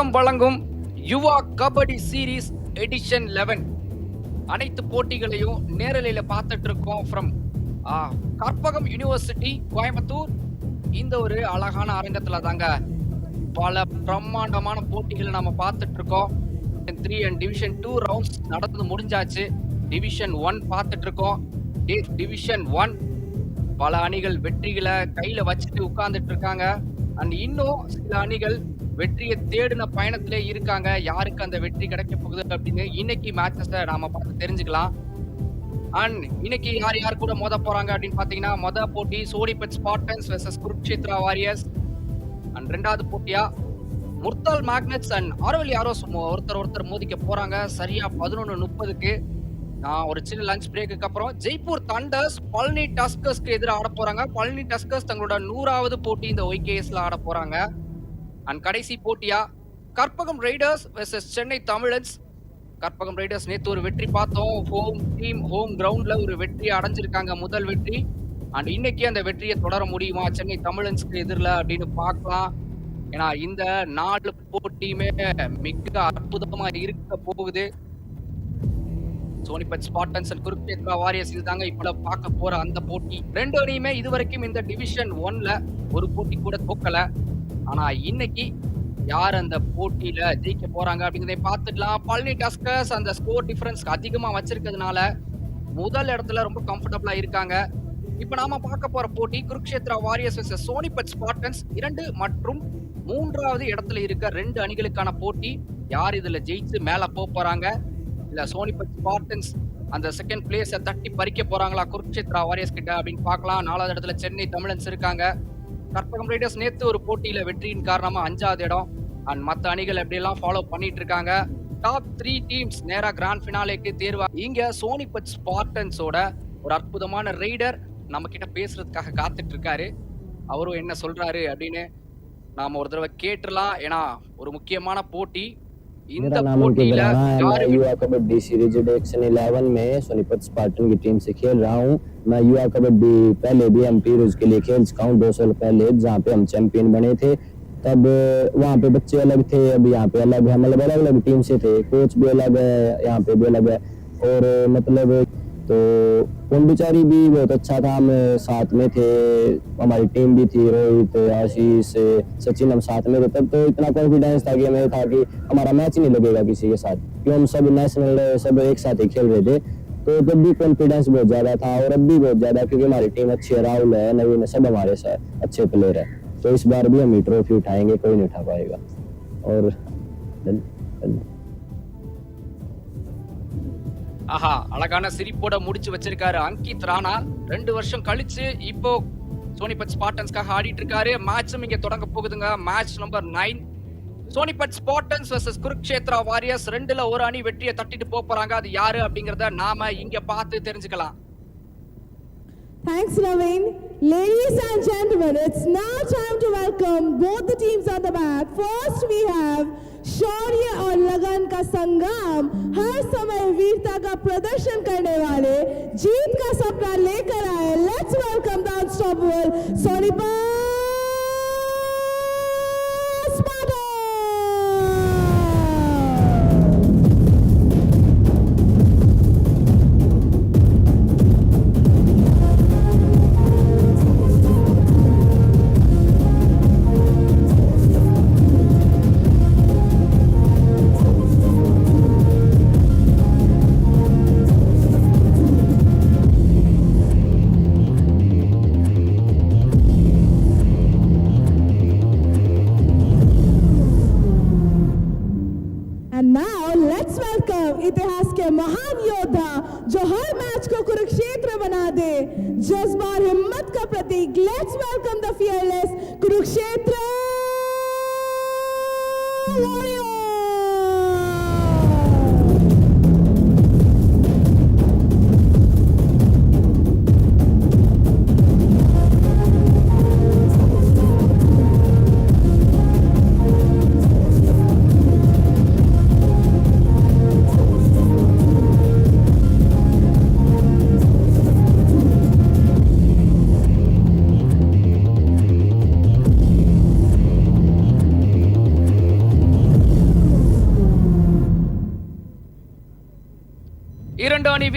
கற்பகம் வழங்கும் Yuva Kabaddi series edition eleven அனைத்து போட்டிகளையும் நேரலையில் பார்த்துட்டு இருக்கோம் ஃப்ரம் கற்பகம் யுனிவர்சிட்டி கோயம்புத்தூர். இந்த ஒரு அழகான அரங்கத்தில் தாங்க பல பிரம்மாண்டமான போட்டிகளை நம்ம பார்த்துட்டு இருக்கோம் three and division two rounds நடந்து முடிஞ்சாச்சு. டிவிஷன் ஒன் பார்த்துட்டு இருக்கோம் டிவிஷன் ஒன் பல அணிகள் வெற்றிகளை கையில வச்சுட்டு உட்கார்ந்துட்டு இருக்காங்க அண்ட் இன்னும் சில அணிகள் வெற்றியை தேடின பயணத்திலே இருக்காங்க. யாருக்கு அந்த வெற்றி கிடைக்க போகுது அப்படின்னு இன்னைக்கு மேட்சஸை நாம பார்த்து தெரிஞ்சுக்கலாம். அண்ட் இன்னைக்கு யார் யார் கூட மோத போறாங்க அப்படின்னு பாத்தீங்கன்னா மொத போட்டி Sonipat Spartans versus Kurukshetra warriors and ரெண்டாவது போட்டியா முர்தால் மேக்னட்ஸ் அண்ட் ஆரோவில் யாரோ ஒருத்தர் ஒருத்தர் மோதிக்க போறாங்க. சரியா பதினொன்னு முப்பதுக்கு. நான் ஒரு சின்ன லஞ்ச் பிரேக்குக்கு அப்புறம் ஜெய்ப்பூர் தண்டர்ஸ் பழனி டஸ்கர்ஸ்க்கு எதிராக ஆட போறாங்க. பழனி டஸ்கர்ஸ் தங்களோட நூறாவது போட்டி இந்த ஒய்கேஎஸ்ல ஆட போறாங்க. அண்ட் கடைசி போட்டியா? Karpagam riders versus Chennai Tamilans. Karpagam riders நேற்று ஒரு வெற்றி பார்த்தோம். ஹோம் டீம் ஹோம் கிரவுண்ட்ல ஒரு வெற்றி அடைஞ்சிருக்காங்க முதல் வெற்றி. அண்ட் இன்னைக்கு அந்த வெற்றியை தொடர முடியுமா? சென்னை தமிழன்ஸ்க்கு எதிரில் அப்படின்னு பார்க்கலாம். ஏன்னா இந்த நாலு போட்டியுமே மிக அற்புதமா இருக்க போகுது. Sonipat Spartans and Kurukshetra warriors இதுதாங்க இப்ப பார்க்க போற அந்த போட்டி. ரெண்டு அணியுமே இதுவரைக்கும் இந்த டிவிஷன் ஒன்ல ஒரு போட்டி கூட தோக்கல. ஆனா இன்னைக்கு யார் அந்த போட்டியில ஜெயிக்க போறாங்க அப்படிங்கறதை பார்த்துக்கலாம். பழனி டஸ்கர்ஸ் அந்த ஸ்கோர் டிஃபரன்ஸ் அதிகமா வச்சிருக்கிறதுனால முதல் இடத்துல ரொம்ப கம்ஃபர்டபுளா இருக்காங்க. இப்ப நாம பார்க்க போற போட்டி குருக்ஷேத்ரா வாரியர்ஸ் சோனிபட் ஸ்பாட்டன்ஸ் இரண்டு மற்றும் மூன்றாவது இடத்துல இருக்க ரெண்டு அணிகளுக்கான போட்டி. யார் இதுல ஜெயிச்சு மேல போக போறாங்க? இல்ல சோனிபட் ஸ்பாட்டன்ஸ் அந்த செகண்ட் பிளேஸை தட்டி பறிக்க போறாங்களா குருக்ஷேத்ரா வாரியர்ஸ் கிட்ட அப்படின்னு பார்க்கலாம். நாலாவது இடத்துல சென்னை தமிழன்ஸ் இருக்காங்க. கற்பகம் ரைடர்ஸ் நேத்து ஒரு போட்டியில வெற்றியின் காரணமா அஞ்சாவது இடம். அண்ட் மற்ற அணிகள் எப்படி எல்லாம் ஃபாலோ பண்ணிட்டு இருக்காங்க டாப் த்ரீ டீம்ஸ் நேரா கிராண்ட் ஃபினாலேக்கு தேர்வா. இங்க சோனிபத் ஸ்பார்டன்ஸோட ஒரு அற்புதமான ரைடர் நம்ம கிட்ட பேசுறதுக்காக காத்துட்டு இருக்காரு அவரும் என்ன சொல்றாரு அப்படின்னு நாம ஒரு தடவை கேட்டுடலாம். ஏன்னா ஒரு முக்கியமான போட்டி. मेरा नाम अंकित राणा में सोनीपत स्पार्टन की टीम से खेल रहा हूँ। मैं युवा कबड्डी पहले भी एम पी के लिए खेल चुका हूँ दो साल पहले जहाँ पे हम चैंपियन बने थे। तब वहाँ पे बच्चे अलग थे अब यहाँ पे अलग है मतलब अलग अलग टीम से थे। कोच भी अलग है यहाँ पे भी अलग है। और मतलब तो पुंडुचारी भी बहुत अच्छा था। हम साथ में थे, हमारी टीम भी थी, रोहित, आशीष, सचिन, हम साथ में थे। तब तो इतना कॉन्फिडेंस था कि हमें था कि हमारा मैच नहीं लगेगा किसी के साथ क्यों हम सब नेशनल सब एक साथ ही खेल रहे थे। तो तब भी कॉन्फिडेंस बहुत ज़्यादा था और अब भी बहुत ज़्यादा, क्योंकि हमारी टीम अच्छी है, राहुल है, नवीन है, सब हमारे साथ अच्छे प्लेयर है। तो इस बार भी हम ही ट्रॉफी उठाएँगे, कोई नहीं उठा पाएगा। और धन- धन- ஆஹா அழகான சிரிப்போட முடிச்சு வச்சிருக்காரு அங்கித் ராணா. ரெண்டு வருஷம் கழிச்சு இப்போ சோனிபட் ஸ்பாட்டன்ஸ்க்காக ஆடிட்டு இருக்காரு மேட்சும் இங்க தொடங்க போகுதுங்க. Match number nine Sonipat Spartans versus Kurukshetra warriors ரெண்டுல ஒரு அணி வெற்றியை தட்டிட்டு போக போறாங்க. அது யாரு அப்படிங்கறத நாம இங்க பார்த்து தெரிஞ்சுக்கலாம். Thanks, Naveen. Ladies and gentlemen, it's now time to welcome both the teams on the back. First, we have शौर्य और लगन का संग्राम हर समय वीरता का प्रदर्शन करने वाले जीत का सपना लेकर आए। Let's welcome the world Sonipat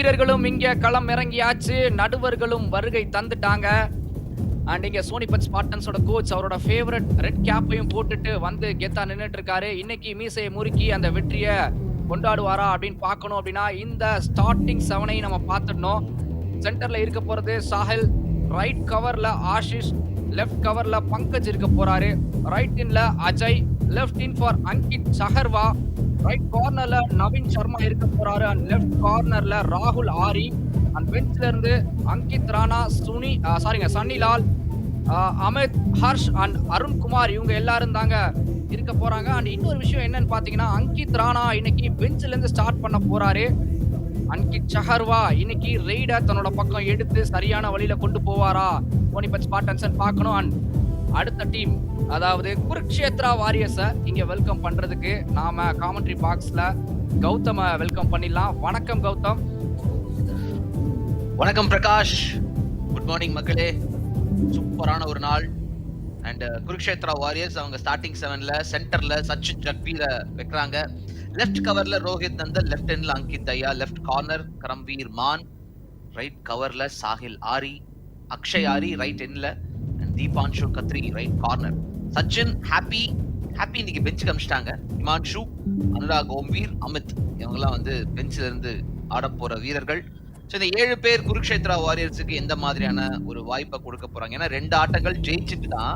வீரர்களும் இங்க களம் இறங்கியாச்சு. நடுவர்களும் வருகை தந்துட்டாங்க. அண்ட் இங்க சோனிபத் ஸ்பாட்டன்ஸோட கோச் அவரோட ஃபேவரட் ரெட் கேப்பையும் போட்டுட்டு வந்து கெத்தா நின்றுட்டு இருக்காரு இன்னைக்கு மீசையை முறுக்கி அந்த வெற்றியை கொண்டாடுவாரா அப்படின்னு பார்க்கணும் அப்படின்னா இந்த ஸ்டார்டிங் செவனை நம்ம பார்த்துடணும். சென்டர்ல இருக்க போறது சாஹில் ரைட் கவர்ல ஆஷிஷ் லெஃப்ட் கவர்ல பங்கஜ் இருக்க போறாரு. Right இன்ல Ajay left in for Ankit Saharwa right கார்னர்ல நவீன் சர்மா இருக்க போறாரு. அண்ட் லெஃப்ட் கார்னர்ல ராகுல் ஆரி. அண்ட் பெஞ்ச்ல இருந்து அங்கித் ராணா சுனி சாரிங்க சன்னிலால் அமித் ஹர்ஷ் அண்ட் அருண்குமார் இவங்க எல்லாரும் தாங்க இருக்க போறாங்க. அண்ட் இன்னொரு விஷயம் என்னன்னு பாத்தீங்கன்னா அங்கித் ராணா இன்னைக்கு பெஞ்ச்ல இருந்து ஸ்டார்ட் பண்ண போறாரு. அன்கித் சஹர்வா இன்னைக்கு ரெய்ட தன்னோட பக்கம் எடுத்து சரியான வழியில கொண்டு போவாரா? சோனிபத் ஸ்பாட்டன்சன் பார்க்கணும். அண்ட் அடுத்த டீம் அதாவது குருக்ஷேத்ரா வாரியர்ஸை இங்கே வெல்கம் பண்ணுறதுக்கு நாம காமெண்ட்ரி பாக்ஸில் கௌதமை வெல்கம் பண்ணிடலாம். வணக்கம் கௌதம். வணக்கம் பிரகாஷ். குட் மார்னிங் மக்களே. சூப்பரான ஒரு நாள். அண்ட் uh, குருக்ஷேத்ரா வாரியர்ஸ் அவங்க ஸ்டார்டிங் செவன்ல சென்டர்ல சச்சின் ஜக்வீர வைக்கிறாங்க. லெஃப்ட் கவர்ல ரோஹித் நந்தன் லெஃப்ட் ஹெண்ட்ல அங்கித் ஐயா left corner Karamveer Mann right கவர்ல Sahil Ari Akshay Ari right ஹெண்ட்ல and Deepanshu Khatri right corner Sachin happy happy இன்னைக்கு பெஞ்சுக்கு அமிச்சிட்டாங்க. இமான்ஷு அனுராக் ஓம்வீர் அமித் இவங்கெல்லாம் வந்து பெஞ்சில இருந்து ஆட போற வீரர்கள். ஸோ இந்த ஏழு பேர் குருக்ஷேத்ரா வாரியர்ஸுக்கு எந்த மாதிரியான ஒரு வாய்ப்பை கொடுக்க போறாங்க? ஏன்னா ரெண்டு ஆட்டங்கள் ஜெயிச்சுட்டு தான்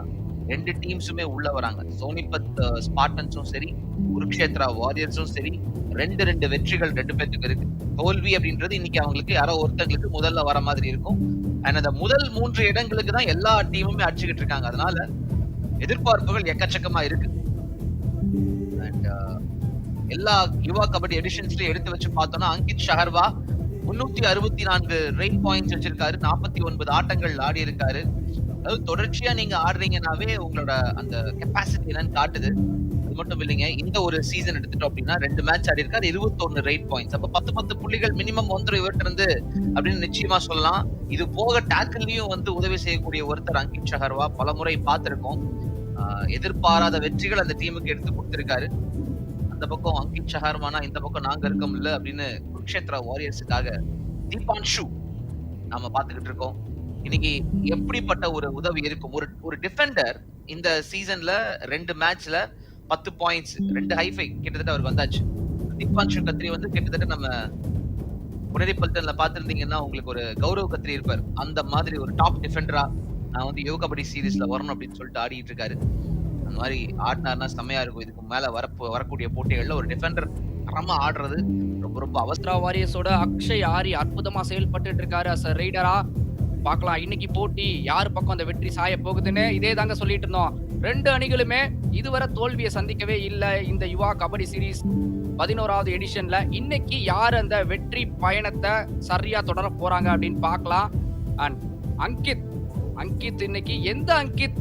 ரெண்டு டீம்ஸுமே உள்ள வராங்க. சோனிபத் ஸ்பாட்டன்ஸும் சரி குருக்ஷேத்ரா வாரியர்ஸும் சரி ரெண்டு ரெண்டு வெற்றிகள் ரெண்டு பேர்த்துக்கு இருக்கு. தோல்வி அப்படின்றது இன்னைக்கு அவங்களுக்கு யாரோ ஒருத்தங்களுக்கு முதல்ல வர மாதிரி இருக்கும். அண்ட் அந்த முதல் மூன்று இடங்களுக்கு தான் எல்லா டீமுமே அடிச்சுக்கிட்டு இருக்காங்க. அதனால எதிர்பார்ப்புகள் எக்கச்சக்கமா இருக்கு. அண்ட் uh, எல்லா யுவா கபடி எடிஷன்ஸ்லயும் எடுத்து வச்சு பார்த்தோம்னா அங்கித் ஷஹர்வா முன்னூத்தி அறுபத்தி நான்கு ரெயின் பாயிண்ட்ஸ் வச்சிருக்காரு நாற்பத்தி ஒன்பது ஆட்டங்கள் ஆடி இருக்காரு அதாவது தொடர்ச்சியா நீங்க ஆடுறீங்கனாவே உங்களோட அந்த கெப்பாசிட்டி என்னன்னு காட்டுது. அது மட்டும் இல்லைங்க இந்த ஒரு சீசன் எடுத்துட்டோம் அப்படின்னா ரெண்டு மேட்ச் ஆடி இருக்காரு இருபத்தொன்னு ரெயின் பாயிண்ட்ஸ் அப்ப பத்து பத்து புள்ளிகள் மினிமம் வந்துடும் இவர்கிட்ட இருந்து அப்படின்னு நிச்சயமா சொல்லலாம். இது போக டேக்கிள்லயும் வந்து உதவி செய்யக்கூடிய ஒருத்தர் அங்கித் ஷஹர்வா. பல முறை பார்த்திருக்கோம். எதிர்பாராத வெற்றிகள் அந்த டீமுக்கு எடுத்து கொடுத்திருக்காரு. அந்த பக்கம் அங்கித் ஷஹர்மானா இந்த பக்கம் நாங்க இருக்கோம்ல அப்படின்னு குருக்ஷேத்ரா வாரியர்ஸுக்காக தீபான்ஷு நாம பாத்துக்கிட்டு இருக்கோம். இன்னைக்கு எப்படிப்பட்ட ஒரு உதவி இருக்கும்? ஒரு ஒரு டிஃபெண்டர் இந்த சீசன்ல ரெண்டு மேட்ச்ல பத்து பாயிண்ட்ஸ் ரெண்டு ஹைஃபை கிட்டத்தட்ட அவருக்கு வந்தாச்சு. தீபான்ஷு கத்ரி வந்து கிட்டத்தட்ட நம்ம புனரி பல்டன்ல பாத்திருந்தீங்கன்னா உங்களுக்கு ஒரு கௌரவ கத்ரி இருப்பார். அந்த மாதிரி ஒரு டாப் டிஃபெண்டரா நான் வந்து யோகா கபடி சீரீஸ்ல வரணும் அப்படின்னு சொல்லிட்டு ஆடிட்டு இருக்காரு. அந்த மாதிரி ஆடினார்னா செம்மையா இருக்கும். இதுக்கு மேல வரப்போ வரக்கூடிய போட்டிகள்ல ஒரு டிஃபெண்டர் தரமா ஆடுறது ரொம்ப ரொம்ப அவசியம் வாரியஸோட அக்ஷய் ஆரி அற்புதமா செயல்பட்டு இருக்காரு அஸ் ரைடரா பார்க்கலாம். இன்னைக்கு போட்டி யார் பக்கம் அந்த வெற்றி சாய போகுதுன்னு இதே தாங்க சொல்லிட்டு இருந்தோம். ரெண்டு அணிகளுமே இதுவரை தோல்வியை சந்திக்கவே இல்லை. இந்த யுவா கபடி சீரீஸ் பதினோராவது எடிஷன்ல இன்னைக்கு யார் அந்த வெற்றி பயணத்தை சரியா தொடர போறாங்க அப்படின்னு பார்க்கலாம். அண்ட் அங்கித் அங்கித் இன்னைக்கு எந்த அங்கித்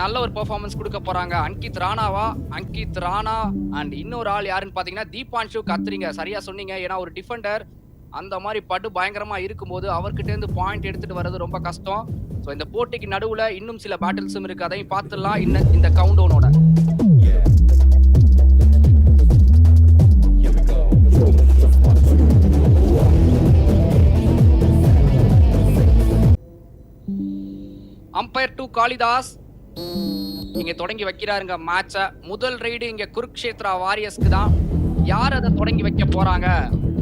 நல்ல ஒரு பெர்ஃபார்மன்ஸ் கொடுக்க போறாங்க? அங்கித் ராணாவா? அங்கித் ராணா அண்ட் இன்னொரு ஆள் யாருன்னு பாத்தீங்கன்னா தீபான்ஷு கத்துறீங்க. சரியா சொன்னீங்க. ஏன்னா ஒரு டிஃபெண்டர் அந்த மாதிரி படு பயங்கரமா இருக்கும்போது அவர்கிட்ட இருந்து பாயிண்ட் எடுத்துட்டு வர்றது ரொம்ப கஷ்டம். ஸோ இந்த போட்டிக்கு நடுவுல இன்னும் சில பேட்டில்ஸும் இருக்கு. அதையும் பார்த்துடலாம். இன்னும் இந்த கவுண்ட் டவுனோட அம்பையர் டு காளிதாஸ் இங்க தொடங்கி வைக்கிறாருங்க மேட்ச முதல் ரைடு இங்க குருக்ஷேத்ரா வாரியர்ஸ்க்கு தான். யார் அதை தொடங்கி வைக்க போறாங்க?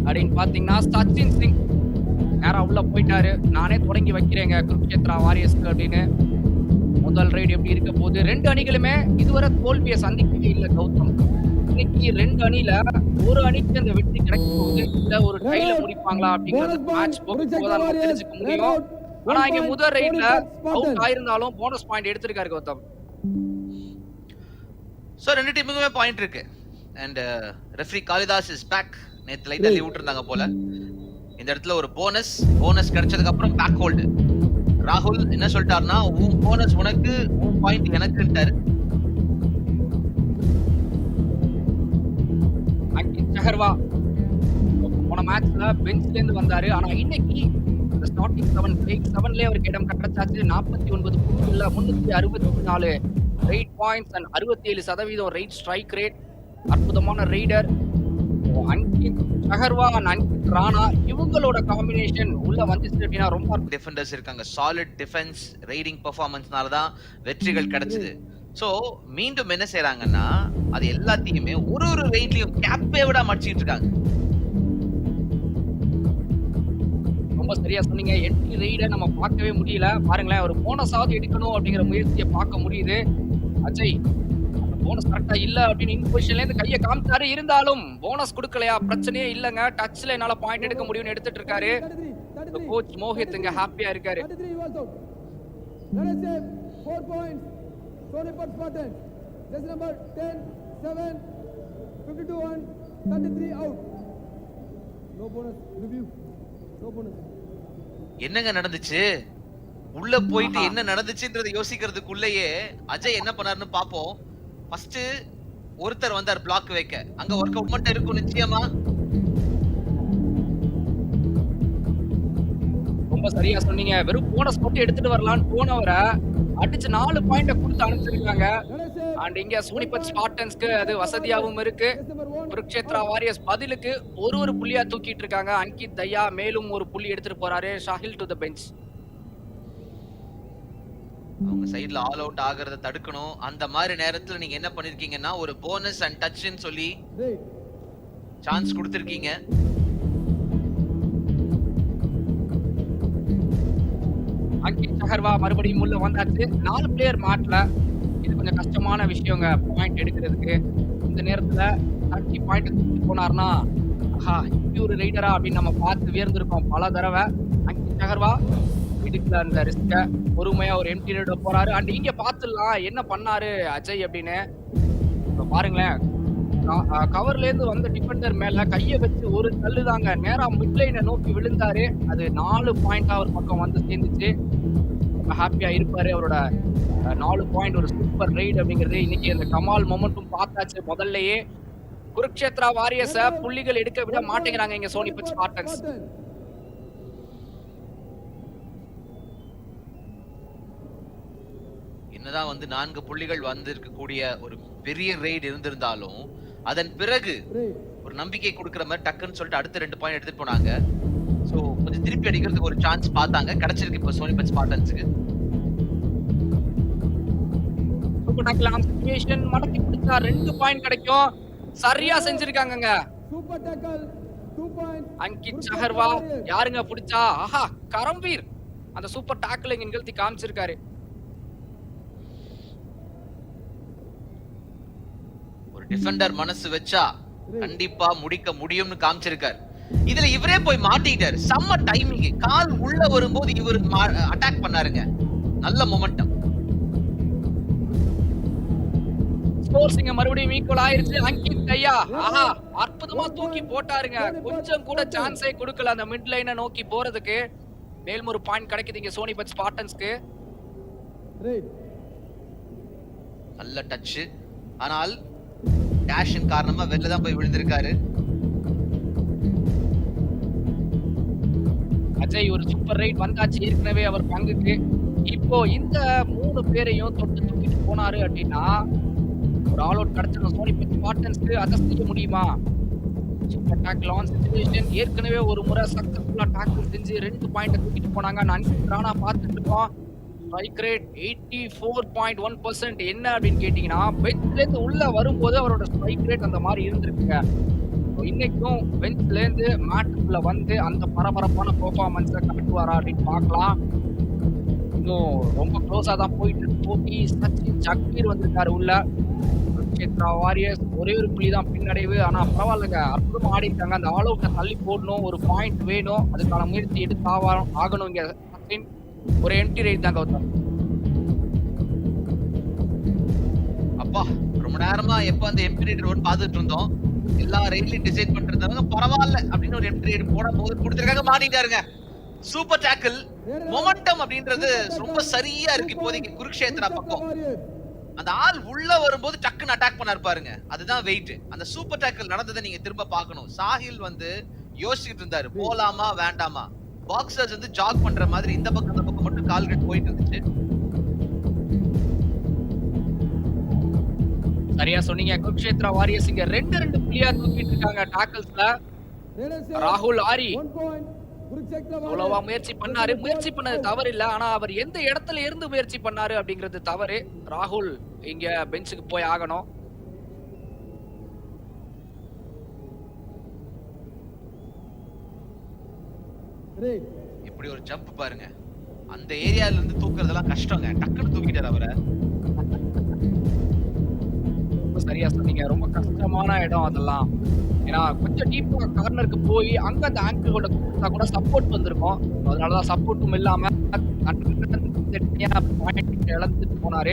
அப்படின்னு பாத்தீங்கன்னா சச்சின் சிங். நேரா உள்ள போயிட்டாரு. நானே தொடங்கி வைக்கிறேங்க குருக்ஷேத்ரா வாரியர்ஸ்க்கு அப்படின்னு. முதல் ரைடு எப்படி இருக்க போகுது? ரெண்டு அணிகளுமே இதுவரை தோல்வியை சந்திக்கவே இல்லை கௌதம். இன்னைக்கு ரெண்டு அணில ஒரு அணிக்கு அந்த வெற்றி கிடைக்க போகுது. இல்ல ஒரு டைல முடிப்பாங்களா அப்படிங்கறது மேட்ச் போக போதான் நம்ம தெரிஞ்சுக்க முடியும். ஆனா இங்க முதல் ரைட்ல அவுட் ஆயிருந்தாலும் போனஸ் பாயிண்ட் எடுத்திருக்காரு கௌதம். சோ ரெண்டு டீமுக்குமே பாயிண்ட் இருக்கு. And referee Kalidas is back நேத்து லைட்டா லீவ் விட்டுருந்தாங்க போல. இந்த இடத்துல ஒரு போனஸ் போனஸ் கிடைச்சதுக்கு அப்புறம் பேக் ஹோல்டு ராகுல் என்ன சொல்லிட்டாருன்னா உன் போனஸ் உனக்கு உன் பாயிண்ட் எனக்குன்ட்டாரு. சஹர்வா போன மேட்ச்ல பெஞ்ச்ல இருந்து வந்தாரு. ஆனா இன்னைக்கு ஸ்டார்டிங் செவன் பிரேக் செவன்லேயே அவருக்கு இடம் கிடைச்சாச்சு. நாற்பத்தி ஒன்பது புள்ளியில் முன்னூத்தி அறுபத்தி நாலு ரைட் பாயிண்ட்ஸ் அண்ட் அறுபத்தி ஏழு சதவீதம் ரைட் ஸ்ட்ரைக் ரேட் அற்புதமான ரைடர் அன்கித் சஹர்வா அண்ட் அன்கித் ராணா இவங்களோட காம்பினேஷன் உள்ள வந்துச்சு அப்படின்னா ரொம்ப டிஃபெண்டர்ஸ் இருக்காங்க. சாலிட் டிஃபென்ஸ் ரைடிங் பர்ஃபார்மன்ஸ்னால தான் வெற்றிகள் கிடைச்சது. ஸோ மீண்டும் என்ன செய்யறாங்கன்னா அது எல்லாத்தையுமே ஒரு ஒரு ரைட்லயும் கேப்பே விட மடிச்சிட்டு இருக்காங்க. ரொம்ப சரியா சொன்னீங்க என்ட்ரி ரெய்டை நம்ம பார்க்கவே முடியல பாருங்களேன் ஒரு போனஸாவது எடுக்கணும் அப்படிங்கிற முயற்சியை பார்க்க முடியுது அஜய் போனஸ் கரெக்டா இல்ல அப்படின்னு இந்த பொசிஷன்ல இருந்து கையை காமிச்சாரு இருந்தாலும் போனஸ் கொடுக்கலையா பிரச்சனையே இல்லங்க டச்ல என்னால பாயிண்ட் எடுக்க முடியும்னு எடுத்துட்டு இருக்காரு கோச் மோஹித் இங்க ஹாப்பியா இருக்காரு 33 was out. Let us say 4 points. Sonipat Spartans. Just number 10, 7, 52 1, 33 out. No bonus. Review. No bonus. என்னங்க நடந்துச்சு? உள்ள போயிட்டு என்ன நடந்துச்சுன்றதை யோசிக்கிறதுக்குள்ளேயே அஜய் என்ன பண்ணாருன்னு பாப்போம். ஃபர்ஸ்ட் ஒருத்தர் வந்தார் பிளாக் வைக்க. அங்க ஒர்க் அவுட் மட்டும் இருக்கும் நிச்சயமா? ரொம்ப சரியா சொன்னீங்க. வெறும் போனஸ் மட்டும் எடுத்துட்டு வரலாம்னு போனவரை அடிச்சு நாலு பாயிண்ட கொடுத்து அனுப்பிச்சிருக்காங்க. அண்ட் இங்க சோனிபத் ஸ்பார்டன்ஸ்க்கு அது வசதியாகவும் இருக்கு. குருக்ஷேத்ரா வாரியர்ஸ் பதிலுக்கு ஒரு ஒரு புள்ளியா தூக்கிட்டு இருக்காங்க. அங்கித் தயா மேலும் ஒரு புள்ளி எடுத்துட்டு போறாரு ஷாஹில் டு த பெஞ்ச் அவங்க சைடுல ஆல் அவுட் ஆகுறத தடுக்கணும். அந்த மாதிரி நேரத்துல நீங்க என்ன பண்ணிருக்கீங்கன்னா ஒரு போனஸ் அண்ட் டச்னு சொல்லி. சான்ஸ் கொடுத்திருக்கீங்க. அங்கித் சஹர்வா மறுபடியும் உள்ள வந்தாச்சு. நாலு பிளேயர் மாட்டல இது கொஞ்சம் கஷ்டமான விஷயங்க பாயிண்ட் எடுக்கிறதுக்கு. இந்த நேரத்துல தேர்ட்டி பாயிண்ட் தூக்கி போனார்னா ஆஹா இப்படி ஒரு ரைடரா அப்படின்னு நம்ம பார்த்து வியர்ந்திருக்கோம் பல தடவை. அங்கித் சஹர்வா வீட்டுக்குள்ள அந்த ரிஸ்க பொறுமையா ஒரு எம்டி ரைட போறாரு. அண்ட் இங்க பாத்துடலாம் என்ன பண்ணாரு அஜய் அப்படின்னு. இப்ப பாருங்களேன் கவர்ல இருந்து வந்த டிஃபெண்டர் மேல கைய வச்சு ஒரு தள்ளு தாங்க. நேரா மிட்லைனை நோக்கி விழுந்தாரு. அது நாலு பாயிண்டா அவர் பக்கம் வந்து சேர்ந்துச்சு. ஹாப்பியா இருப்பாரு. அவரோட நாலு பாயிண்ட் ஒரு சூப்பர் ரைடு அப்படிங்கிறது இன்னைக்கு அந்த கமால் மொமெண்ட்டும் பார்த்தாச்சு முதல்லயே. குருக்ஷேத்ரா வாரியர்ஸ புள்ளிகள் எடுக்க விட மாட்டேங்கிறாங்க இங்க சோனிபத் ஸ்பார்டன்ஸ். என்னதான் வந்து நான்கு புள்ளிகள் வந்து இருக்கக்கூடிய ஒரு பெரிய ரைடு இருந்திருந்தாலும் அதன் பிறகு. ஒரு நம்பிக்கை கொடுக்குற மாதிரி டக்குன்னு சொல்லிட்டு அடுத்த ரெண்டு பாயிண்ட் எடுத்துட்டு போனாங்க சோ கொஞ்சம் திருப்பி அடிக்கிறதுக்கு ஒரு சான்ஸ் பார்த்தாங்க கிடைச்சிருக்கு இப்போ ஸ்பார்டன்ஸுக்கு டாக்ல அந்த சிச்சுவேஷன் மடக்கி பிடிச்சா ரெண்டு பாயிண்ட் கிடைக்கும் சரியா செஞ்சிருக்காங்கங்க. Super tackle. 2 points. அங்கித் சஹர்வா யாருங்க பிடிச்சா? ஆஹா கரம்பீர். அந்த சூப்பர் டாக்கில் இங்க நிகழ்த்தி காமிச்சிருக்காரு. ஒரு டிஃபெண்டர் மனசு வச்சா கண்டிப்பா முடிக்க முடியும்னு காமிச்சிருக்காரு. இதுல இவரே போய் மாட்டிக்கிட்டாரு. செம்ம டைமிங் கால் உள்ள வரும்போது இவர் அட்டாக் பண்ணாருங்க. நல்ல மொமெண்டம் ஸ்கோர்ஸ் இங்க மறுபடியும் ஈக்குவல் ஆயிருச்சு. அங்கித் ஐயா ஆஹா அற்புதமா தூக்கி போட்டாருங்க. கொஞ்சம் கூட சான்ஸே கொடுக்கல அந்த மிட் லைனை நோக்கி போறதுக்கு. மேலும் ஒரு பாயிண்ட் கிடைக்குது இங்க சோனிபத் ஸ்பார்டன்ஸ்க்கு. நல்ல டச் ஆனால் டேஷின் காரணமா வெளில தான் போய் விழுந்திருக்காரு. அஜய் ஒரு சூப்பர் ரைட் வந்தாச்சு. ஏற்கனவே அவர் பங்குக்கு. இப்போ இந்த மூணு பேரையும் தொட்டு தூக்கிட்டு போனாரு அப்படின்னா ஒரு ஆல் அவுட் கிடைச்சிடும். சோனிபத் பார்ட்னர்ஸ்க்கு அதை செய்ய முடியுமா? சூப்பர் டாக்கிள் ஆன் சுச்சுவேஷன் ஏற்கனவே ஒரு முறை சக்ஸஸ்ஃபுல்லாக டாக்கிள் செஞ்சு ரெண்டு பாயிண்ட்டை தூக்கிட்டு போனாங்க. நான் ராணா பார்த்துட்டு இருக்கோம். Strike rate eighty four point one percent என்ன அப்படின்னு கேட்டிங்கன்னா பெஞ்ச்லேருந்து உள்ளே வரும்போது அவரோட ஸ்ட்ரைக் ரேட் அந்த மாதிரி இருந்திருக்குங்க. இன்னைக்கும் பெஞ்ச்லேருந்து மேட்டுக்குள்ளே வந்து அந்த பரபரப்பான பர்ஃபார்மன்ஸை கமிட்டுவாரா அப்படின்னு பார்க்கலாம். இன்னும் ரொம்ப க்ளோஸாக தான் போயிட்டு போட்டி சச்சின் ஜக்கீர் வந்திருக்காரு உள்ள. சேத்ரா வாரியர்ஸ் ஒரே ஒரு புள்ளி தான் பின்னடைவு. ஆனா பரவாயில்லைங்க. அற்புதமா ஆடி இருக்காங்க அந்த ஆல் அவுட்டை தள்ளி போடணும். ஒரு பாயிண்ட் வேணும். அதுக்கான முயற்சி எடுத்து ஆவா- ஆகணும் இங்கே. சச்சின் ஒரு எம்டி ரைட் தான் கௌதம். அப்பா ரொம்ப நேரமா எப்ப அந்த எம்பி ரைட் ஒன்று பார்த்துட்டு இருந்தோம். எல்லா ரைட்லயும் டிசைட் பண்ணிருந்தவங்க பரவாயில்ல அப்படின்னு ஒரு எம்பி ரைட் போட போது கொடுத்துருக்காங்க மாட்டிட்டாருங்க சூப்பர் டேக்கிள் மொமெண்டம் அப்படின்றது ரொம்ப சரியா இருக்கு இப்போதைக்கு குருக்ஷேத்ரா பக்கம். அந்த ஆள் உள்ள வரும்போது டக்குன்னு அட்டாக் பண்ணாரு பாருங்க. அதுதான் வெயிட் அந்த சூப்பர் டேக்கிள் நடந்ததை நீங்க திரும்ப பார்க்கணும். சாஹில் வந்து யோசிச்சுட்டு இருந்தாரு. போலாமா வேண்டாமா? பாக்ஸர்ஸ் வந்து ஜாக் பண்ற மாதிரி இந்த பக்கம் அந்த பக்கம் மட்டும் கால்கள் போயிட்டு இருந்துச்சு. சரியா சொன்னீங்க. குருக்ஷேத்ரா வாரியர்ஸ் இங்க ரெண்டு ரெண்டு புள்ளியா தூக்கிட்டு இருக்காங்க save. ராகுல் ஆரி. Warriors. முயற்சி பண்ணாரு. முயற்சி பண்ணது தவறு இல்ல ஆனா அவர் எந்த இடத்துல இருந்து முயற்சி பண்ணாரு அப்படிங்கிறது தவறு. ராகுல் இங்க பெஞ்சுக்கு போய் ஆகணும். இப்படி ஒரு ஜம்ப் பாருங்க. அந்த ஏரியால இருந்து தூக்குறதெல்லாம் கஷ்டங்க. டக்குன்னு தூக்கிட்டாரு அவரை. சரியா சொன்னீங்க. ரொம்ப கஷ்டமான இடம் அதெல்லாம். ஏன்னா கொஞ்சம் டீப்பா கார்னருக்கு போய் அங்க அந்த ஆங்கிள் கூட கொடுத்தா கூட சப்போர்ட் வந்திருக்கும். அதனாலதான் சப்போர்ட்டும் இல்லாம பாயிண்ட் இழந்துட்டு போனாரு.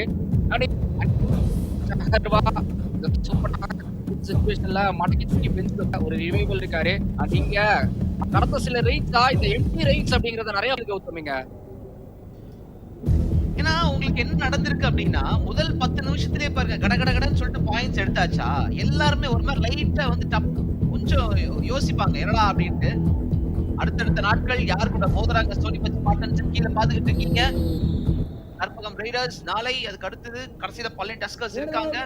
சுச்சுவேஷன்ல மடக்கி தூக்கி பெஞ்சில் ஒரு ரிவைவல் இருக்காரு நீங்க இங்க சில ரைட்ஸா இந்த எம்டி ரைட்ஸ் அப்படிங்கறத நிறைய இருக்கு கௌதமிங்க ஏன்னா உங்களுக்கு என்ன நடந்திருக்கு அப்படின்னா முதல் பத்து நிமிஷத்திலே பாருங்க கட கட கடன்னு சொல்லிட்டு பாயிண்ட்ஸ் எடுத்தாச்சா எல்லாருமே ஒரு மாதிரி லைட்டா வந்து டப் கொஞ்சம் யோசிப்பாங்க என்னடா அப்படின்ட்டு. அடுத்தடுத்த நாட்கள் யார் கூட மோதுறாங்க சோனி பத்தி பார்ட்னர்ஸ் கீழே பாத்துக்கிட்டு இருக்கீங்க. நற்பகம் ரைடர்ஸ் நாளை அதுக்கு அடுத்தது கடைசியில பல்லி டஸ்கர்ஸ் இருக்காங்க.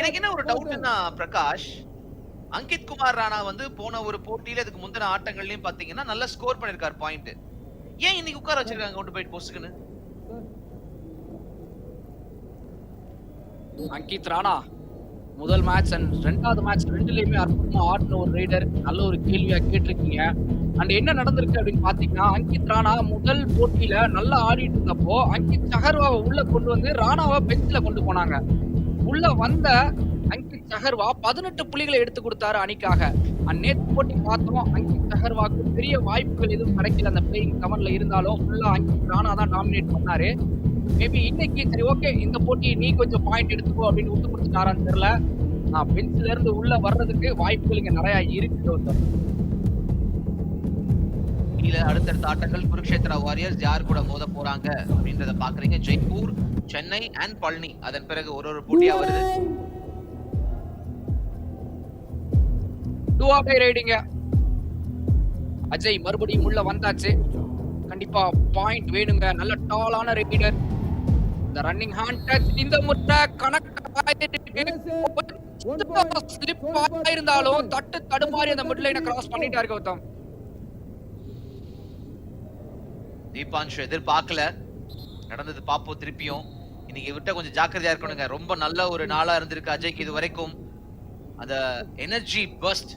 எனக்கு என்ன ஒரு டவுட்னா பிரகாஷ் அங்கித் குமார் ராணா வந்து போன ஒரு போட்டியில இதுக்கு முந்தின ஆட்டங்கள்லயும் பாத்தீங்கன்னா நல்லா ஸ்கோர் பண்ணிருக்காரு பாயிண்ட் ஏன் இன்னைக்கு உட்கார வச்சிருக்காங்க கொண்டு போயிட்டு போஸ்டுக்குன்னு அங்கித் ராணா முதல் மேட்ச் அண்ட் ரெண்டாவது மேட்ச் ரெண்டுலயுமே அற்புதமா ஆடின ஒரு ரைடர் நல்ல ஒரு கேள்வியா கேட்டிருக்கீங்க. அண்ட் என்ன நடந்திருக்கு அப்படின்னு பாத்தீங்கன்னா அங்கித் ராணா முதல் போட்டியில நல்லா ஆடிட்டு இருந்தப்போ அங்கித் சஹர்வாவை உள்ள கொண்டு வந்து ராணாவை பெஞ்சில கொண்டு போனாங்க. உள்ள வந்த அங்கித் சஹர்வா பதினெட்டு புள்ளிகளை எடுத்து கொடுத்தாரு அணிக்காக. அந்நேத்து போட்டி பார்த்தோம். அங்கித் சஹர்வாக்கு பெரிய வாய்ப்புகள் எதுவும் கிடைக்கல. அந்த பிளேயிங் கவர்ல இருந்தாலும் ஃபுல்லா அங்கித் ராணா தான் நாமினேட் பண்ணாரு. மேபி இன்னைக்கு சரி ஓகே இந்த போட்டி நீ கொஞ்சம் பாயிண்ட் எடுத்துக்கோ அப்படின்னு விட்டு கொடுத்துட்டாரான்னு தெரியல. நான் பெஞ்சில இருந்து உள்ள வர்றதுக்கு வாய்ப்புகள் இங்க நிறைய இருக்கு கௌதம் கீழே அடுத்தடுத்த ஆட்டங்கள் குருக்ஷேத்ரா வாரியர்ஸ் யார் கூட மோத போறாங்க அப்படின்றத பாக்குறீங்க ஜெய்ப்பூர் சென்னை அண்ட் பழனி. அதன் பிறகு ஒரு ஒரு போட்டியா வருது? டூ ஆஃப் ரைடிங்க அஜய் மறுபடியும் உள்ள வந்தாச்சு. கண்டிப்பா பாயிண்ட் வேணுங்க. நல்ல டாலான ரைடர் இந்த ரன்னிங் ஹேண்ட் டச் இந்த முட்டை கணக்கு ஸ்லிப் ஆயிருந்தாலும் தட்டு தடுமாறி அந்த மிட் லைனை கிராஸ் பண்ணிட்டாரு கௌதம் தீபான்ஷு எதிர்பார்க்கல. நடந்தது பாப்போம் திருப்பியும். இன்னைக்கு விட்ட கொஞ்சம் ஜாக்கிரதையா இருக்கணுங்க. ரொம்ப நல்ல ஒரு நாளா இருந்திருக்கு அஜய்க்கு இது வரைக்கும் அந்த எனர்ஜி பஸ்ட்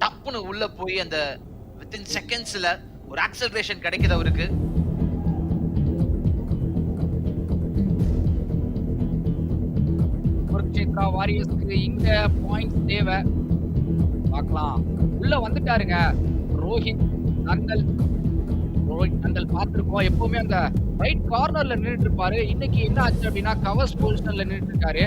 டப்புன்னு உள்ள போய் அந்த வித்தின் செகண்ட்ஸ்ல ஒரு ஆக்சலரேஷன் கிடைக்குது அவருக்கு. குருக்ஷேத்ரா வாரியர்ஸ்க்கு இங்க பாயிண்ட்ஸ் தேவை. பார்க்கலாம். உள்ள வந்துட்டாருங்க. ரோஹித் நந்தல் நாங்கள் பார்த்துருக்கோம். எப்பவுமே அந்த ரைட் கார்னர்ல நின்றுட்டு இருப்பாரு இன்னைக்கு என்ன ஆச்சு அப்படின்னா கவர்ஸ் பொசிஷன்ல நின்னுட்டு இருக்காரு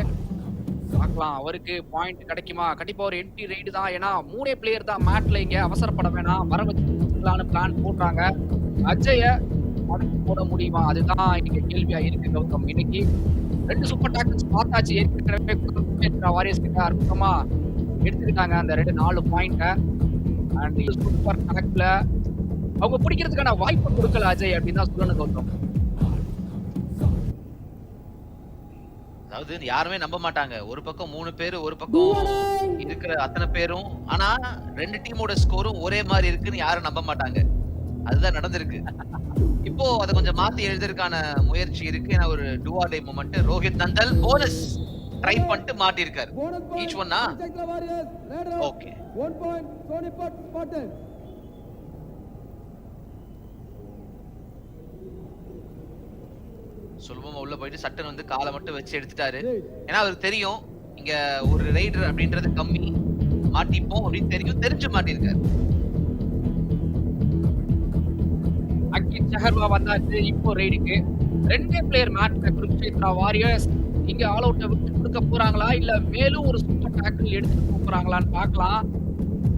பார்க்கலாம். அவருக்கு பாயிண்ட் கிடைக்குமா? கண்டிப்பா ஒரு என்டி ரைடு தான். ஏன்னா மூணே பிளேயர் தான் மேட்ல இங்க அவசரப்பட வேணாம். வர வச்சுக்கலாம்னு பிளான் போடுறாங்க அஜய போட முடியுமா? அதுதான் இன்னைக்கு கேள்வியா இருக்கு கௌதம். இன்னைக்கு ரெண்டு சூப்பர் டாக்டர்ஸ் பார்த்தாச்சு. ஏற்கனவே வாரியர்ஸ் கிட்ட அற்புதமா எடுத்துக்கிட்டாங்க அந்த ரெண்டு நாலு பாயிண்ட அண்ட் சூப்பர் டாக்ல அவங்க பிடிக்கிறதுக்கான வாய்ப்பு கொடுக்கல அஜய் அப்படின்னு தான் சொல்லணும் கௌதம் அதாவது யாருமே நம்ப மாட்டாங்க. ஒரு பக்கம் மூணு பேர் ஒரு பக்கம் இருக்கிற அத்தனை பேரும். ஆனா ரெண்டு டீமோட ஸ்கோரும் ஒரே மாதிரி இருக்குன்னு யாரும் நம்ப மாட்டாங்க. அதுதான் நடந்திருக்கு. இப்போ அதை கொஞ்சம் மாத்தி எழுதுறதுக்கான முயற்சி இருக்கு. ஏன்னா ஒரு do or moment Rohit Nandal bonus try பண்ணிட்டு மாட்டிருக்காரு Bonus point. Each சுலபமா உள்ள போயிட்டு சட்டன் வந்து காலை மட்டும் வச்சு எடுத்துட்டாரு. ஏன்னா அவருக்கு தெரியும் இங்க ஒரு ரைடர் அப்படின்றது கம்மி. மாட்டிப்போம் அப்படின்னு தெரியும் தெரிஞ்சு மாட்டிருக்காரு அங்கித் சஹர்வா வந்தாச்சு இப்போ ரைடுக்கு. ரெண்டே பிளேயர் மேட்ச்ல குருக்ஷேத்ரா வாரியர்ஸ் இங்க ஆல் அவுட்டை விட்டு கொடுக்க போறாங்களா இல்ல மேலும் ஒரு சூப்பர் டாக்கிள் எடுத்துட்டு போறாங்களான்னு பார்க்கலாம்.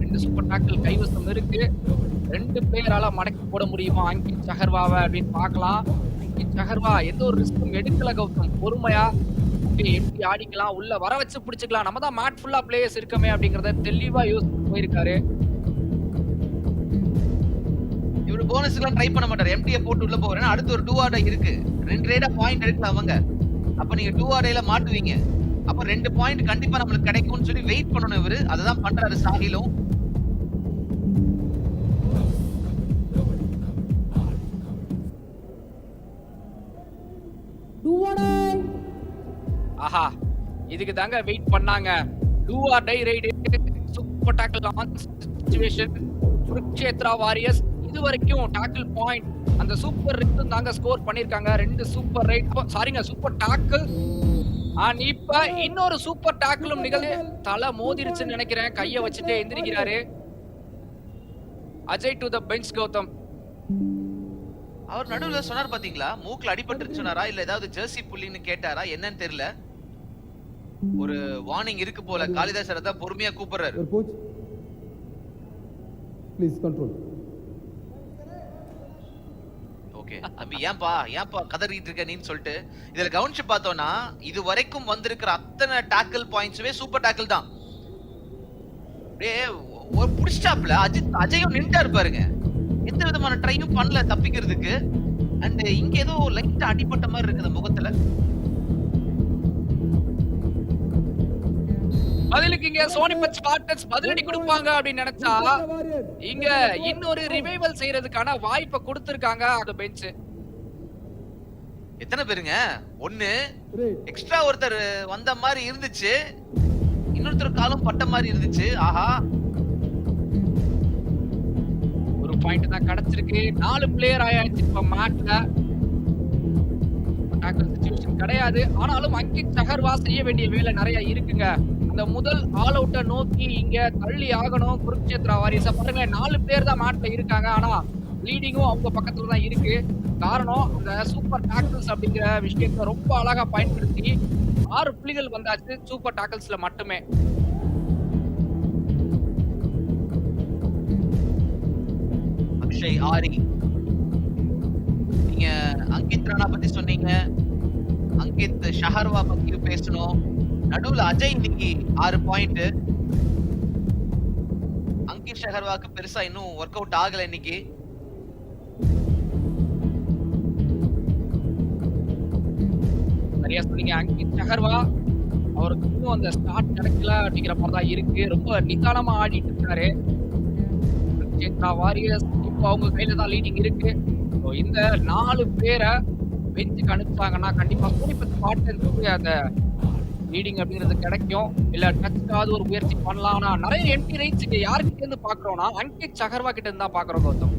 ரெண்டு சூப்பர் டாக்கிள் கைவசம் இருக்கு. ரெண்டு பிளேயரால மடக்கி போட முடியுமா அங்கித் சஹர்வாவை அப்படின்னு பார்க்கலாம். அங்கித் எந்த ஒரு ரிஸ்க்கும் எடுக்கல கௌதம். பொறுமையா எப்படி ஆடிக்கலாம் உள்ள வர வச்சு பிடிச்சிக்கலாம். நம்ம தான் மேட் ஃபுல்லா பிளேயர்ஸ் இருக்கமே அப்படிங்கறத தெளிவா யோசிச்சு போயிருக்காரு. இவரு போனஸ் எல்லாம் ட்ரை பண்ண மாட்டாரு. எம்டிஏ போட்டு உள்ள போறேன் அடுத்து ஒரு டூ ஆர்டை இருக்கு. ரெண்டு ரேடா பாயிண்ட் எடுக்கலாம் அவங்க. அப்ப நீங்க டூ ஆர்டைல மாட்டுவீங்க. அப்ப ரெண்டு பாயிண்ட் கண்டிப்பா நம்மளுக்கு கிடைக்கும்னு சொல்லி வெயிட் பண்ணணும் இவரு. அதுதான் பண்றாரு சாகிலும். ஆஹா இதுக்கு தாங்க வெயிட் பண்ணாங்க. Do or die raid super tackle on situation Kurukshetra warriors இது வரைக்கும் டாக்கிள் பாயிண்ட் அந்த சூப்பர் ரிட்டும் தாங்க ஸ்கோர் பண்ணிருக்காங்க. ரெண்டு சூப்பர் ரைட் சாரிங்க சூப்பர் டாக்கிள் ஆன் இப்ப இன்னொரு சூப்பர் டாக்கிளும் நிகழ்ந்து தலை மோதிருச்சுன்னு நினைக்கிறேன். கைய வச்சுட்டு எந்திரிக்கிறாரு. Ajay to the bench Gautham. அவர் நடுவுல சொன்னார் பாத்தீங்களா? மூக்குல அடிபட்டு சொன்னாரா? இல்ல ஏதாவது ஜெர்சி புள்ளின்னு கேட்டாரா? என்னன்னு தெரியல. ஒரு வார்னிங் இருக்கு போல. காளிதாஸ் தான் பொறுமையா கூப்பிடுறாரு. Coach, please control. ஓகே தம்பி ஏன்பா ஏன்பா கதறிட்டு இருக்க நீன்னு சொல்லிட்டு. இதுல கவனிச்சு பார்த்தோம்னா இது வரைக்கும் வந்திருக்கிற அத்தனை டாக்கிள் பாயிண்ட்ஸுமே சூப்பர் டாக்கிள் தான். அப்படியே ஒரு புடிச்சாப்ல அஜித் அஜயும் நின்ட்டாரு பாருங்க. எந்த விதமான ட்ரையும் பண்ணல தப்பிக்கிறதுக்கு. அண்ட் இங்க ஏதோ லைட்டா அடிபட்ட மாதிரி இருக்குது முகத்துல. பதிலுக்கு இங்க சோனிபத் ஸ்பார்டன்ஸ் பதிலடி கொடுப்பாங்க அப்படின்னு நினைச்சா இங்க இன்னொரு ரிவைவல் செய்யறதுக்கான வாய்ப்பை கொடுத்திருக்காங்க அந்த பெஞ்ச் எத்தனை பேருங்க? ஒண்ணு. எக்ஸ்ட்ரா ஒருத்தர் வந்த மாதிரி இருந்துச்சு. இன்னொருத்தர் காலம் பட்ட மாதிரி இருந்துச்சு. ஆஹா. ஒரு பாயிண்ட் தான் கிடைச்சிருக்கு. நாலு பிளேயர் ஆயாச்சு இப்ப மேட்ச்ல டாக்கல் சுச்சுவேஷன் கிடையாது. ஆனாலும் அங்கித் சஹர்வா செய்ய வேண்டிய வேலை நிறைய இருக்குங்க. அந்த முதல் ஆல் அவுட்டை நோக்கி இங்க தள்ளி ஆகணும் குருக்ஷேத்ரா வாரிச. பாருங்க நாலு பேர் தான் மேட்ச்ல இருக்காங்க. ஆனா லீடிங்கும் அவங்க பக்கத்துல தான் இருக்கு. காரணம் அந்த சூப்பர் டாக்கிள்ஸ் அப்படிங்கிற விஷயத்தை ரொம்ப அழகா பயன்படுத்தி ஆறு புள்ளிகள் வந்தாச்சு சூப்பர் டாக்கிள்ஸ்ல மட்டுமே. அக்ஷய் ஆரி நீங்க அங்கித் ராணா பத்தி சொன்னீங்க. அங்கித் ஷஹர்வா பத்தி பேசணும். நடுவுல அஜய் இன்னைக்கு ஆறு பாயிண்ட் அங்கித் ஷஹர்வாக்கு பெருசா இன்னும் ஒர்க் அவுட் ஆகல இன்னைக்கு. சரியா சொன்னீங்க. அங்கித் ஷஹர்வா அவருக்கு இன்னும் அந்த ஸ்டார்ட் கிடைக்கல அப்படிங்கிற மாதிரி தான் இருக்கு. ரொம்ப நிதானமா ஆடிட்டு இருக்காரு. வாரியர்ஸ் இப்போ அவங்க கையில தான் லீடிங் இருக்கு. இந்த நாலு பேரை பெஞ்சுக்கு அனுப்பிச்சாங்கன்னா கண்டிப்பா சூரியபத் பாட்டன்ஸுக்கு அந்த லீடிங் அப்படிங்கிறது கிடைக்கும். இல்ல டச்காவது ஒரு முயற்சி பண்ணலாம். ஆனா நிறைய எம்பி ரைட்ஸ் இங்க யாருக்கிட்ட இருந்து பாக்குறோம்னா அங்கித் சஹர்வா கிட்ட இருந்து தான் பாக்குறோம் கௌதம்.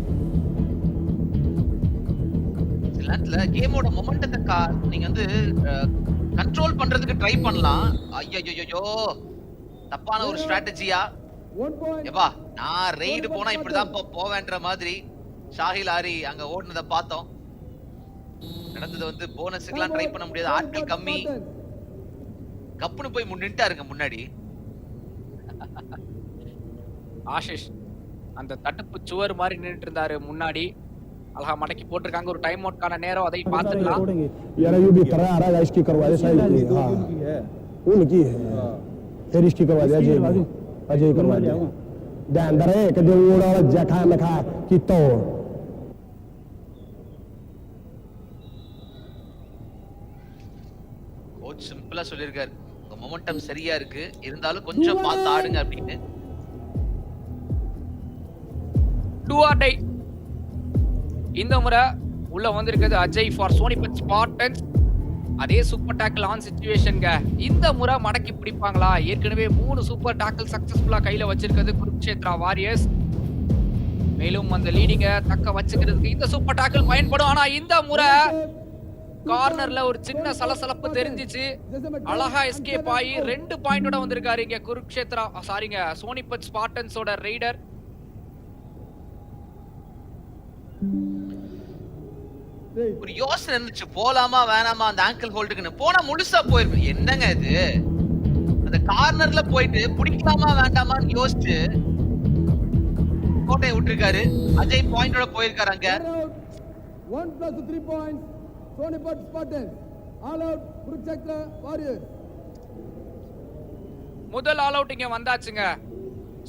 சில நேரத்துல கேமோட மொமெண்டத்தை நீங்க வந்து கண்ட்ரோல் பண்றதுக்கு ட்ரை பண்ணலாம். ஐயோ தப்பான ஒரு ஸ்ட்ராட்டஜியா. எப்பா நான் ரெய்டு போனா இப்படிதான் போவேன்ற மாதிரி. ஷாஹில் ஆரி அங்க ஓடுனதை பார்த்தோம் நடந்தது வந்து போனஸுக்கெல்லாம் ட்ரை பண்ண முடியாது ஆட்கள் கம்மி Spartans. கப்புன்னு போய் முன் நின்னுட்டாருங்க முன்னாடி ஆஷிஷ் அந்த தடுப்பு சுவர் மாதிரி நின்னுட்டு இருந்தாரு முன்னாடி அழகா மடக்கி போட்டிருக்காங்க ஒரு டைம் அவுட்கான நேரம் அதை பார்த்துக்கலாம் यार ये भी तरह आ रहा है इसकी करवा दे साइड की हाँ उनकी है फिर इसकी करवा दे अजय की। अजय करवा दे ध्यान दे रहे कदे ओड़ा जखा लखा की तोड़ சிம்பிளா சொல்லியிருக்காரு. உங்க மொமெண்டம் சரியா இருக்கு. இருந்தாலும் கொஞ்சம் பார்த்து ஆடுங்க அப்படின்னு. இந்த முறை உள்ள வந்திருக்கிறது அஜய் ஃபார் சோனிபத் ஸ்பார்டன்ஸ் அதே சூப்பர் டாக்கிள் ஆன் சிச்சுவேஷன்ங்க இந்த முறை மடக்கி பிடிப்பாங்களா? ஏற்கனவே மூணு சூப்பர் டாக்கிள் சக்சஸ்ஃபுல்லா கையில வச்சிருக்கிறது குருக்ஷேத்ரா வாரியர்ஸ் மேலும் அந்த லீடிங்க தக்க வச்சுக்கிறதுக்கு இந்த சூப்பர் டாக்கிள் பயன்படும். ஆனா இந்த முறை கார்னர்ல ஒரு சின்ன சலசலப்பு தெரிஞ்சிச்சு. அழகா எஸ்கேப் ஆகி ரெண்டு பாயிண்டோட வந்திருக்காரு இங்க குருக்ஷேத்ரா. சாரிங்க சோனிபத் ஸ்பார்டன்ஸோட ரைடர். ஒரு யோசனை இருந்துச்சு போலாமா வேணாமா அந்த ஆங்கிள் ஹோல்டுக்குன்னு போனா முழுசா போயிருக்கும். என்னங்க இது? அந்த கார்னர்ல போயிட்டு பிடிக்கலாமா வேண்டாமான்னு யோசிச்சு கோட்டையை விட்டுருக்காரு. அஜய் பாயிண்டோட போயிருக்காரு அங்க. Points. Sonipat Spartans. All out. Kurukshetra Warriors. முதல் ஆல் அவுட் இங்க வந்தாச்சுங்க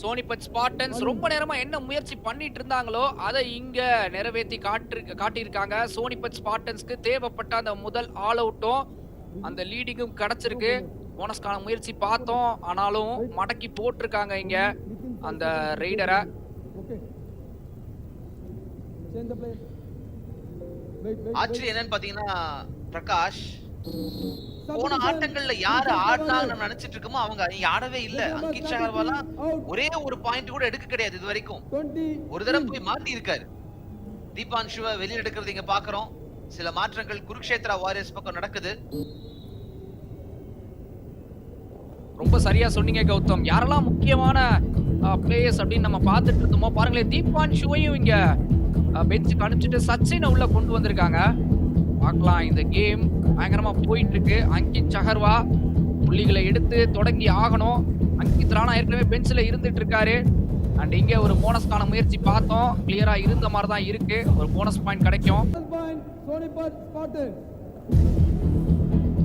சோனிபத் ஸ்பார்டன்ஸ் ரொம்ப நேரமா என்ன முயற்சி பண்ணிட்டு இருந்தாங்களோ அதை இங்க நிறைவேற்றி காட்டு காட்டியிருக்காங்க சோனிபத் ஸ்பார்டன்ஸ்க்கு தேவைப்பட்ட அந்த முதல் ஆல் அவுட்டும் அந்த லீடிங்கும் கிடைச்சிருக்கு போனஸ்கான முயற்சி பார்த்தோம் ஆனாலும் மடக்கி போட்டிருக்காங்க இங்க அந்த ரைடரை என்னன்னு பாத்தீங்கன்னா பிரகாஷ் போன ஆட்டங்கள்ல யாரு ஆடினாங்கன்னு நம்ம நினைச்சிட்டு இருக்கோமோ அவங்க ஆடவே இல்ல. அங்கித் சஹர்வாலாம் ஒரே ஒரு பாயிண்ட் கூட எடுக்க கிடையாது இது வரைக்கும். 20 ஒரு தடவை போய் மாட்டி இருக்காரு தீபான்ஷுவை வெளியில எடுக்கிறது இங்க பாக்குறோம். சில மாற்றங்கள் குருக்ஷேத்ரா வாரியர்ஸ் பக்கம் நடக்குது. ரொம்ப சரியா சொன்னீங்க கௌதம். யாரெல்லாம் முக்கியமான பிளேயர்ஸ் அப்படின்னு நம்ம பார்த்துட்டு இருந்தோமோ பாருங்களேன் தீபான் ஷுவையும் இங்க பெஞ்சுக்கு அனுப்பிச்சிட்டு சச்சினை உள்ள கொண்டு வந்திருக்காங்க. பார்க்கலாம் இந்த கேம் பயங்கரமா போயிட்டு இருக்கு அங்கித் சஹர்வா புள்ளிகளை எடுத்து தொடங்கி ஆகணும். அங்கித் ராணா ஏற்கனவே பெஞ்சில் இருந்துட்டு இருக்காரு அண்ட் இங்கே ஒரு போனஸ்க்கான முயற்சி பார்த்தோம். கிளியரா இருந்த மாதிரி தான் இருக்கு. ஒரு போனஸ் பாயிண்ட் கிடைக்கும்.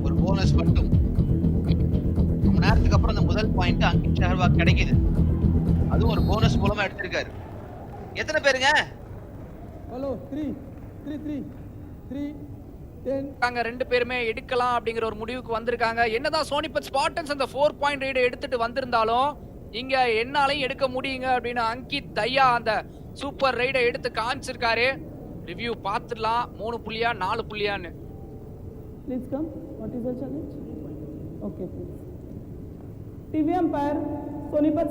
ஒரு போனஸ் மட்டும். ரொம்ப நேரத்துக்கு அப்புறம் அந்த முதல் பாயிண்ட் அங்கித் சஹர்வா கிடைக்குது. அதுவும் ஒரு போனஸ் மூலமா எடுத்திருக்காரு. எத்தனை பேருங்க? Three, three, three, three, ten. இருக்காங்க ரெண்டு பேருமே எடுக்கலாம் அப்படிங்கிற ஒரு முடிவுக்கு வந்திருக்காங்க என்னதான் சோனிபத் ஸ்பாட்டன்ஸ் அந்த ஃபோர் பாயிண்ட் ரைடு எடுத்துட்டு வந்திருந்தாலும் இங்க என்னாலையும் எடுக்க முடியுங்க அப்படின்னு அங்கித் தையா அந்த சூப்பர் ரைடை எடுத்து காமிச்சிருக்காரு ரிவ்யூ பார்த்துடலாம் மூணு புள்ளியா நாலு புள்ளியான்னு Please come. What is the challenge? Okay, please. TV umpire, Sonipat